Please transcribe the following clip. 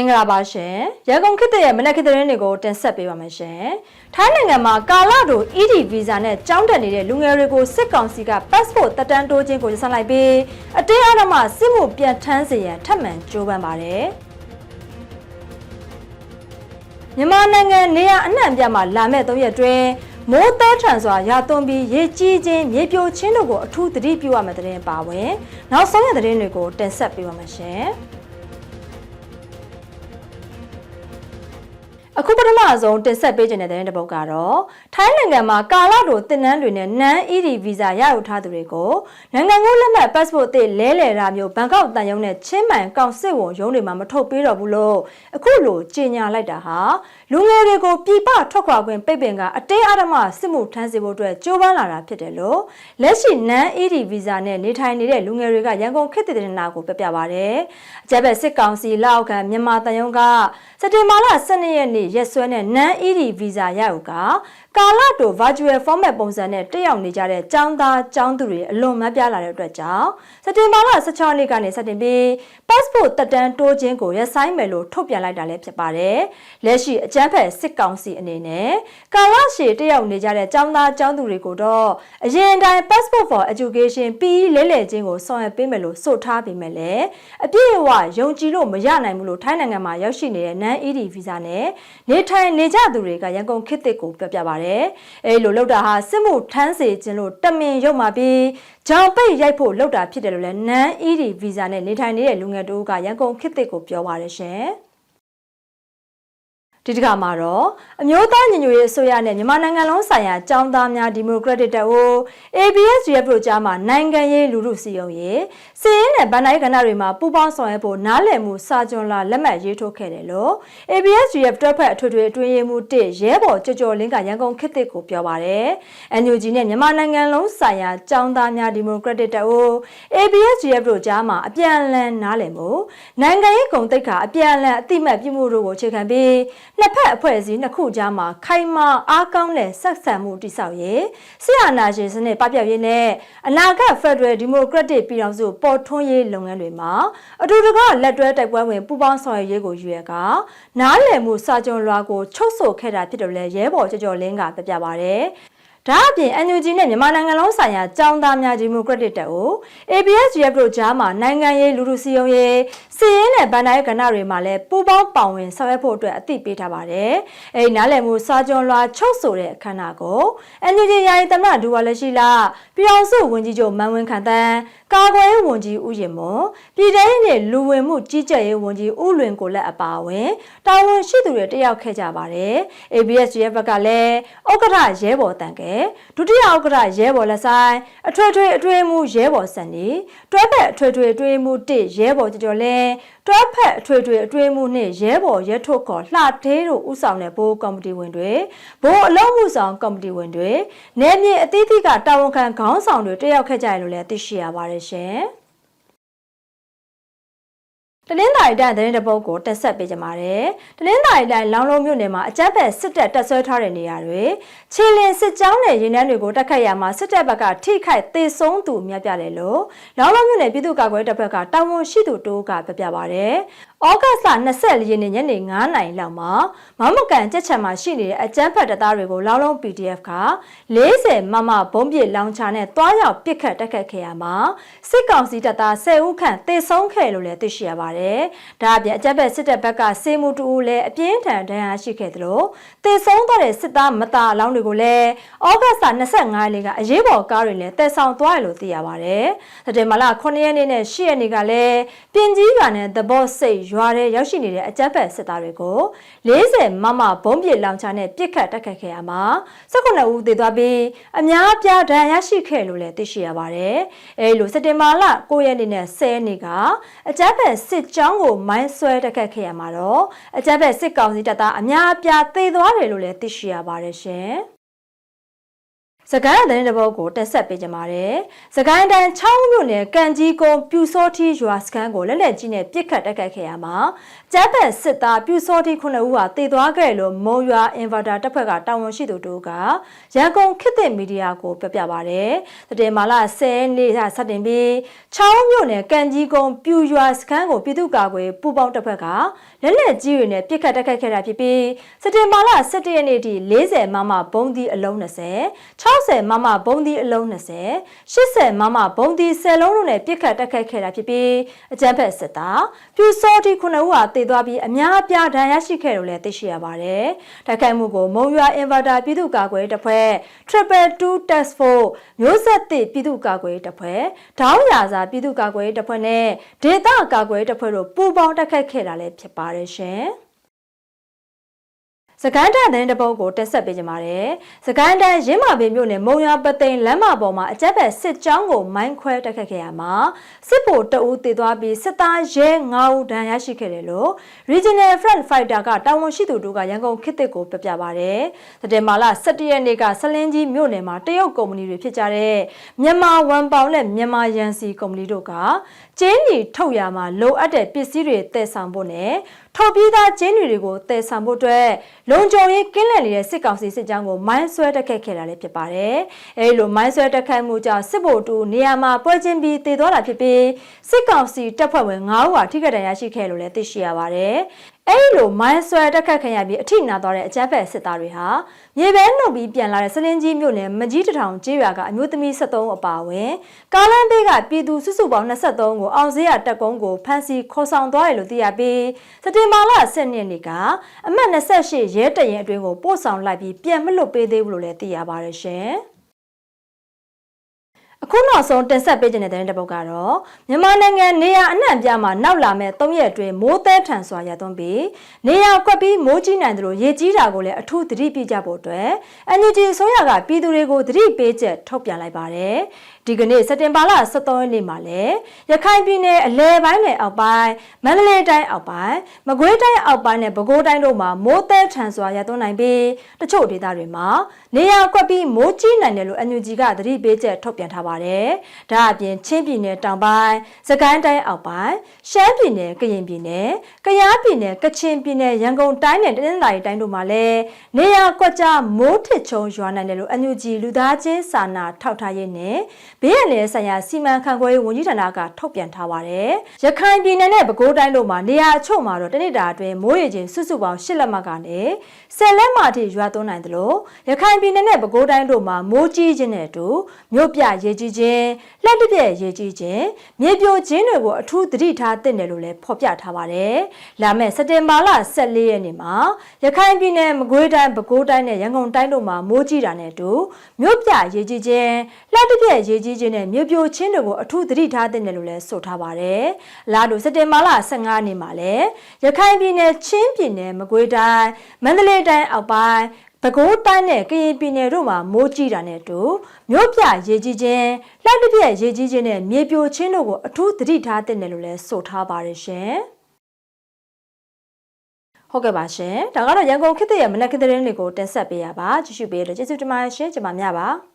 မင်္ဂလာပါရှင်ရန်ကုန်ခေတ်ရဲ့မနက်ခေတ်သတင်းတွေကိုတင်ဆက်ပေးပါမယ်ရှင်ထိုင်းနိုင်ငံမှာကာလတို ED visa နဲ့ကြောင်းတက်နေတဲ့လူငယ်တွေကိုစစ်ကောင်စီက passport တက်တန်းတိုးခြင်းကိုရစလိုက်ပြီးအတင်းအဓမ္မစစ်မှုပြန်ထမ်းစေရန်ထပ်မံကြိုးပမ်းပါတယ်မြန်မာနိုင်ငံနေရအနှံ့ပြမှာလာမဲ့၃ရက်တွင်မိုးတဲထန်စွာရာသွန်းပြီးရေကြီးခြင်းမြေပြိုခြင်းတို့ကိုအထူးသတိပြုရမယ့်တဲ့တင်ပါဝင်နောက်ဆုံးရတဲ့တင်တွေကိုတင်ဆက်ပေးပါမယ်ရှင်။ အခုပထမဆုံးတင်ဆက်ပေးခြင်းတဲ့တဲ့တစ်ပုဒ်ကတော့ထိုင်းနိုင်ငံမှာကာလတိုတင်နန်းတွေနဲ့နန်း ED visa ရယူထားသူတွေကိုနိုင်ငံကိုလက်မှတ် passport အသစ်လဲလှယ်တာမျိုးဘန်ကောက်တန်ယုံနဲ့ချင်းမှန်ကောင်စစ်ဝန်ရုံးတွေမှာမထုတ်ပေးတော့ဘူးလို့အခုလိုကြေညာလိုက်တာဟာလူငယ်တွေကိုပြည်ပထွက်ခွာခွင့်ပိတ်ပင်ကအတင်းအဓမ္မစစ်မှုထမ်းစေဖို့အတွက်ကြိုးပမ်းလာတာဖြစ်တယ်လို့လက်ရှိနန်း ED visa နဲ့နေထိုင်နေတဲ့လူငယ်တွေကရန်ကုန်ခေတ်တည်တဲ့နာကိုပြပြပါဗျ။အကြက်ဘက်စစ်ကောင်စီလက်အောက်ခံမြန်မာတန်ယုံကစက်တင်ဘာလ12ရက်နေ့ရက်စွဲနဲ့ NaN ED visa ရယူကကာလတို virtual format ပုံစံနဲ့တက်ရောက်နေကြတဲ့ចောင်းသားចောင်းသူတွေအလွန်မပြားလာတဲ့အတွက်ကြောင့်စက်တင်ဘာလ16ရက်နေ့ကနေစတင်ပြီး passport တက်တန်းတိုးခြင်းကိုရပ်ဆိုင်းမယ်လို့ထုတ်ပြန်လိုက်တာလည်းဖြစ်ပါတယ်။လက်ရှိအကြမ်းဖက်စစ်ကောင်စီအနေနဲ့ကာလရှည်တက်ရောက်နေကြတဲ့ចောင်းသားចောင်းသူတွေကိုတော့အရင်တိုင်း passport for education ပြီးလဲလှယ်ခြင်းကိုဆောင်ရွက်ပေးမယ်လို့ဆိုထားပေမဲ့လည်းအပြည့်အဝယုံကြည်လို့မရနိုင်ဘူးလို့ထိုင်းနိုင်ငံမှာရောက်ရှိနေတဲ့ NaN ED visa နဲ့ နေထိုင်နေကြသူတွေကရန်ကုန်ခေတ်သစ်ကိုပြောပြပါတယ်။အဲလိုလောက်တာဟာစစ်မှုထမ်းစေခြင်းလို့တမင်ရုပ်มาပြီးဂျောင်ပိတ်ရိုက်ဖို့လောက်တာဖြစ်တယ်လို့လည်း NaN ED visa နဲ့နေထိုင်နေတဲ့လူငယ်တို့ကရန်ကုန်ခေတ်သစ်ကိုပြောပါတယ်ရှင်။ ဒီတစ်ခါမှာတော့အမျိုးသားညီညွတ်ရေးအစိုးရနဲ့မြန်မာနိုင်ငံလုံးဆိုင်ရာចောင်းသားများဒီမိုကရက်တစ်တပ်ဦး ABSDF တို့ကြားမှာနိုင်ငံရေးလူထုစီယုံရေးစီးရင်နဲ့ဗန်တိုင်းကဏ္ဍတွေမှာပူးပေါင်းဆောင်ရွက်ဖို့နားလည်မှုစာကြွန်လာလက်မှတ်ရေးထိုးခဲ့တယ်လို့ ABSDF တွဲဖက်အထွေထွေအတွင်းရေးမှူး1ရဲဘော်ကြော်ကြော်လင်းကရန်ကုန်ခေတ်သစ်ကိုပြောပါတယ်။ NUG နဲ့မြန်မာနိုင်ငံလုံးဆိုင်ရာចောင်းသားများဒီမိုကရက်တစ်တပ်ဦး ABSDF တို့ကြားမှာအပြန်အလှန်နားလည်မှုနိုင်ငံရေးဂုဏ်သိက္ခာအပြန်အလှန်အတိမတ်ပြုမှုတို့ကိုအခြေခံပြီးနှစ်ဖက်အဖွဲ့အစည်းနှစ်ခုကြားမှာခိုင်မာအားကောင်းတဲ့ဆက်ဆံမှုတိဆောက်ရေးဆရာနာရှင်စနစ်ပပျောက်ရေးနဲ့အနာဂတ် Federal Democratic ပြည်ထောင်စုပေါ်ထွန်းရေးလုပ်ငန်းတွေမှာအတူတကွလက်တွဲတိုက်ပွဲဝင်ပူးပေါင်းဆောင်ရွက်ရေးကိုရွေးကနားလည်မှုစာချုပ်လွှာကိုချုပ်ဆိုခဲ့တာဖြစ်တယ်လဲရဲဘော်ကြော်ကြော်လင်းကပြပြပါဗျ။ဒါအပြင် NUG နဲ့မြန်မာနိုင်ငံလုံးဆိုင်ရာចောင်းသားများဒီမိုကရက်တစ်တပ်ဦး ABSDF တို့ကြားမှာနိုင်ငံရေးလူထုစည်းရုံးရေး စီးရင်နဲ့ဗန်ဒိုင်းကဏ္ဍတွေမှာလည်းပူးပေါင်းပါဝင်ဆောင်ရွက်ဖို့အတွက်အသိပေးထားပါတယ်။အဲဒီနားလည်မှုစာကြွန်လွှာချုပ်ဆိုတဲ့အခမ်းအနားကို NUG ယာယီသမ္မတဒူဝါလက်ရှိလာပြည်အောင်စုဝန်ကြီးချုပ်မန်ဝင်းခန့်တန်းကာကွယ်ရေးဝန်ကြီးဦးရင်မွန်ပြည်ထောင်စုနဲ့လူဝင်မှုကြီးကြပ်ရေးဝန်ကြီးဦးလွင်ကိုလက်အပါအဝင်တာဝန်ရှိသူတွေတက်ရောက်ခဲ့ကြပါတယ်။ ABS ရဲဘက်ကလည်းဥက္ကဋ္ဌရဲဘော်တန်ကဲဒုတိယဥက္ကဋ္ဌရဲဘော်လက်ဆိုင်အထွေထွေအတွင်းမှုရဲဘော်စံနေတွဲဖက်အထွေထွေအတွင်းမှု1ရဲဘော်ကြော်ကြော်လဲတွဲဖက်အထွေထွေအတွင်းမှုနှင့်ရဲဘော်ရဲထုတ်ခေါ်လှသေးတို့ဥဆောင်တဲ့ဘိုးကော်မတီဝင်တွေဘိုးအလုံးမှုဆောင်ကော်မတီဝင်တွေနယ်မြေအသီးသီးကတာဝန်ခံခေါင်းဆောင်တွေတက်ရောက်ခဲ့ကြရလို့လည်းသိရှိရပါတယ်ရှင်။ တနင်္သာရီတိုင်းသတင်းတပုတ်ကိုတက်ဆက်ပေးကြပါမယ်။တနင်္သာရီတိုင်းလောင်လုံးမြို့နယ်မှာအကြမ်းဖက်စစ်တပ်တပ်ဆွဲထားတဲ့နေရာတွေခြေလင်စစ်ကြောင်းနဲ့ရင်နှန်းတွေကိုတက်ခတ်ရမှာစစ်တပ်ဘက်ကထိခိုက်သေဆုံးသူများပြတယ်လို့လောင်လုံးမြို့နယ်ပြည်သူ့ကာကွယ်တပ်ဘက်ကတာဝန်ရှိသူတိုးကပြပြပါဗျ။ ဩဂတ်စ်လ24ရက်နေ့ညနေ9:00နာရီလောက်မှာမမကန်ကြက်ချံမှာရှိနေတဲ့အကြမ်းဖက်တပ်သားတွေကိုလောင်လုံး PDF က40မမဘုံပြစ်လောင်ချာနဲ့တွားရောက်ပစ်ခတ်တက်ခတ်ခဲ့ရမှာစစ်ကောင်စီတပ်သား10ဦးခန့်သေဆုံးခဲ့လို့လည်းသိရှိရပါတယ်။ဒါအပြင်အကြမ်းဖက်စစ်တပ်ဘက်ကစေမှုတူဦးလည်းအပြင်းထန်ဒဏ်ရာရှိခဲ့သလိုသေဆုံးသွားတဲ့စစ်သားမသားအလောင်းတွေကိုလည်းဩဂတ်စ်လ25ရက်နေ့ကအရေးပေါ်ကားတွေနဲ့တည်ဆောင်သွားရလို့သိရပါတယ်။စက်တင်ဘာလ9ရက်နေ့နဲ့10ရက်နေ့ကလည်းပြင်ကြီးရွာနဲ့သဘောစိတ်ရွာထဲရောက်ရှိနေတဲ့အကြမ်းဖက်စစ်သားတွေကို40မမဘုံပြစ်လောင်ချာနဲ့ပြစ်ခတ်တိုက်ခတ်ခဲ့ရမှာ19ဦးသေသွားပြီးအများပြားဒဏ်ရာရရှိခဲ့လို့လည်းသိရှိရပါတယ်။အဲလိုစက်တင်ဘာလ9ရက်နေ့နဲ့10ရက်နေ့ကအကြမ်းဖက်စစ်ကြောင်းကိုမိုင်းဆွဲတိုက်ခတ်ခဲ့ရမှာတော့အကြမ်းဖက်စစ်ကောင်စီတပ်သားအများပြားသေသွားတယ်လို့လည်းသိရှိရပါတယ်ရှင်။ စကိုင်းသတင်းတစ်ပုဒ်ကိုတက်ဆက်ပေးကြပါမယ်။စကိုင်းတိုင်းချောင်းမြို့နယ်ကံကြီးကုန်းပြူစောထီရွာစခန်းကိုလက်လက်ကြီးနဲ့ပြစ်ခတ်တက်ခတ်ခဲ့ရမှာကျပ်ပတ်စစ်သားပြူစောထီခုနှစ်ဦးဟာတည်သွားခဲ့လို့မုံရွာအင်ဗာတာတပ်ဖွဲ့ကတာဝန်ရှိသူတို့ကရန်ကုန်ခေတ်သစ်မီဒီယာကိုပြပြပါရတယ်။တတင်မာလာ10နေ့ကစတင်ပြီးချောင်းမြို့နယ်ကံကြီးကုန်းပြူရွာစခန်းကိုပြည်သူ့ကာကွယ်ပူးပေါင်းတပ်ဖွဲ့ကလက်လက်ကြီးတွေနဲ့ပြစ်ခတ်တက်ခတ်ခဲ့တာဖြစ်ပြီးစတင်မာလာ17ရက်နေ့ထိ40မမဘုံဒီအလုံး20 60မမဘုံဒီအလုံး20 80မမဘုံဒီ10လုံးတို့နဲ့ပြစ်ခတ်တက်ခတ်ခဲ့တာဖြစ်ပြီးအကြမ်းဖက်စစ်သားပြူစောတီခုနှစ်ဦးဟာတည်သွားပြီးအများအပြားဒဏ်ရာရှိခဲ့လို့လည်းသိရှိရပါတယ်။တိုက်ခိုက်မှုကိုမုံရွာအင်ဗာတာပြည်သူ့ကာကွယ်တပ်ဖွဲ့ Triple 2 Task Force မျိုးဆက်သစ်ပြည်သူ့ကာကွယ်တပ်ဖွဲ့ဒေါင်းရာစာပြည်သူ့ကာကွယ်တပ်ဖွဲ့နဲ့ဒေသကာကွယ်တပ်ဖွဲ့တို့ပူးပေါင်းတိုက်ခိုက်ခဲ့တာလည်းဖြစ်ပါတယ်ရှင်။ စကိုင်းတိုင်းတဲ့တပုတ်ကိုတက်ဆက်ပေးကြပါမယ်။စကိုင်းတိုင်းရင်းမာပင်မြို့နယ်မုံရွာပသိမ်လမ်းမပေါ်မှာအကြက်ဘက်စစ်ကြောင်းကိုမိုင်းခွဲတက်ခတ်ခဲ့ရမှာစစ်ဗိုလ်တအူးတည်သွားပြီးစစ်သားရဲ9ဦးဒဏ်ရာရှိခဲ့တယ်လို့ Regional Front Fighter ကတာဝန်ရှိသူတို့ကရန်ကုန်ခေတ်သစ်ကိုပြပြပါရတယ်။တတင်မာလာ17ရက်နေ့ကဆလင်းကြီးမြို့နယ်မှာတရုတ်ကုမ္ပဏီတွေဖြစ်ကြတဲ့မြန်မာဝန်ပေါင်နဲ့မြန်မာရန်စီကုမ္ပဏီတို့ကကျင်းကြီးထုတ်ရမှာလိုအပ်တဲ့ပစ္စည်းတွေတည်ဆောင်ဖို့နဲ့ထုတ်ပြီးသားကျင်းတွေကိုတည်ဆောင်ဖို့အတွက်လုံခြုံရေးကင်းလည်နေတဲ့စစ်ကောင်စီစစ်ကြောင်းကိုမိုင်းဆွဲတက်ခတ်ခဲ့တာလည်းဖြစ်ပါတယ်။အဲဒီလိုမိုင်းဆွဲတက်ခတ်မှုကြောင့်စစ်ဗိုလ်တူနေရာမှာပွဲချင်းပြီးတည်သွားတာဖြစ်ပြီးစစ်ကောင်စီတပ်ဖွဲ့ဝင်9ဦးဟာထိခိုက်ဒဏ်ရာရှိခဲ့လို့လည်းသိရှိရပါတယ်။အဲဒီလိုမိုင်းဆွဲတက်ခတ်ခံရပြီးအထိနာသွားတဲ့အကြမ်းဖက်စစ်သားတွေဟာမြေပဲနှုတ်ပြီးပြန်လာတဲ့စလင်းကြီးမြို့နယ်မကြီးတထောင်ကျေးရွာကအမျိုးသမီး73အပါအဝင်ကားလမ်းဘေးကပြည်သူစုစုပေါင်း23ကိုအောင်စရတက်ကုန်းကိုဖမ်းဆီးခေါ်ဆောင်သွားတယ်လို့သိရပြီးစတင်မာလာ10နှစ်နေ့ကအမှတ်28ရဲတရင်အတွင်းကိုပို့ဆောင်လိုက်ပြီးပြန်မလွတ်ပေးသေးဘူးလို့လည်းသိရပါတယ်ရှင်။ အခုနောက်ဆုံးတင်ဆက်ပေးခြင်းတဲ့တဲ့တပုတ်ကတော့မြန်မာနိုင်ငံနေရအနှံ့ပြမှာနောက်လာမဲ့၃ရက်အတွင်းမိုးသဲထန်စွာရသွန်းပြီးနေရကွက်ပြီးမိုးကြီးနိုင်တယ်လို့ရေကြီးတာကိုလည်းအထူးသတိပြုကြဖို့အတွက် NUG အစိုးရကပြည်သူတွေကိုသတိပေးချက်ထုတ်ပြန်လိုက်ပါတယ်ဒီကနေ့စက်တင်ဘာလ23ရက်နေ့မှာလည်းရခိုင်ပြည်နယ်အလဲပိုင်းနဲ့အောက်ပိုင်းမန္တလေးတိုင်းအောက်ပိုင်းမကွေးတိုင်းအောက်ပိုင်းနဲ့ပဲခူးတိုင်းတို့မှာမိုးသဲထန်စွာရသွန်းနိုင်ပြီးတချို့ဒေသတွေမှာနေရာကွက်ပြီးမိုးကြီးနိုင်တယ်လို့ NUG ကသတိပေးချက်ထုတ်ပြန်ထားပါတယ်။ဒါအပြင်ချင်းပြည်နယ်တောင်ပိုင်း၊စကိုင်းတိုင်းအောက်ပိုင်း၊ရှမ်းပြည်နယ်၊ကရင်ပြည်နယ်၊ကယားပြည်နယ်၊ကချင်ပြည်နယ်၊ရန်ကုန်တိုင်းနဲ့တနင်္သာရီတိုင်းတို့မှာလည်းနေရာကွက်ကြားမိုးထစ်ချုံရွာနိုင်တယ်လို့ NUG လူသားချင်းစာနာထောက်ထားရေးနဲ့ဘေးရန်နယ်ဆိုင်ရာစီမံခန့်ခွဲရေးဝန်ကြီးဌာနကထုတ်ပြန်ထားပါတယ်။ရခိုင်ပြည်နယ်နဲ့ပဲခူးတိုင်းတို့မှာနေရာအချို့မှာတော့တနစ်တာအတွင်းမိုးရေချိန်စုစုပေါင်း၈လက်မှတ်ကနေ၁၀လက်မှတ်ထိရွာသွန်းနိုင်တယ်လို့ရခိုင်ပြည်နယ်နဲ့ပဲခူးတိုင်းတို့မှာမိုးကြီးခြင်းနဲ့အတူမြို့ပြရေကြီးခြင်းလက်တပြက်ရေကြီးခြင်းမြေပြိုခြင်းတွေကိုအထူးသတိထားသင့်တယ်လို့လည်းဖော်ပြထားပါတယ်။လာမယ့်စက်တင်ဘာလ14ရက်နေ့မှာရခိုင်ပြည်နယ်မကွေးတိုင်းပဲခူးတိုင်းနဲ့ရန်ကုန်တိုင်းတို့မှာမိုးကြီးတာနဲ့အတူမြို့ပြရေကြီးခြင်းလက်တပြက်ရေကြီးခြင်းနဲ့မြေပြိုခြင်းတွေကိုအထူးသတိထားသင့်တယ်လို့လည်းဆိုထားပါတယ်။လာလို့စက်တင်ဘာလ15နေ့မှာလည်းရခိုင်ပြည်နယ်ချင်းပြည်နယ်မကွေးတိုင်းမန္တလေးတိုင်းအောက်ပိုင်း ပဲခူးတိုင်းနဲ့ကရင်ပြည်နယ်တို့မှာမိုးကြီးတာနဲ့အတူမြို့ပြရေကြီးခြင်းလက်တစ်ပြက်ရေကြီးခြင်းနဲ့မြေပြိုခြင်းတို့ကိုအထူးသတိထားသင့်တယ်လို့လည်းဆိုထားပါတယ်ရှင်။ဟုတ်ကဲ့ပါရှင်။ဒါကတော့ရန်ကုန်ခေတ်ရဲ့မနက်ခင်းသတင်းတွေကိုတင်ဆက်ပေးရပါ။ကြည့်ရှုပေးလို့ကျေးဇူးတင်ပါတယ်ရှင်။ကျွန်မများပါ။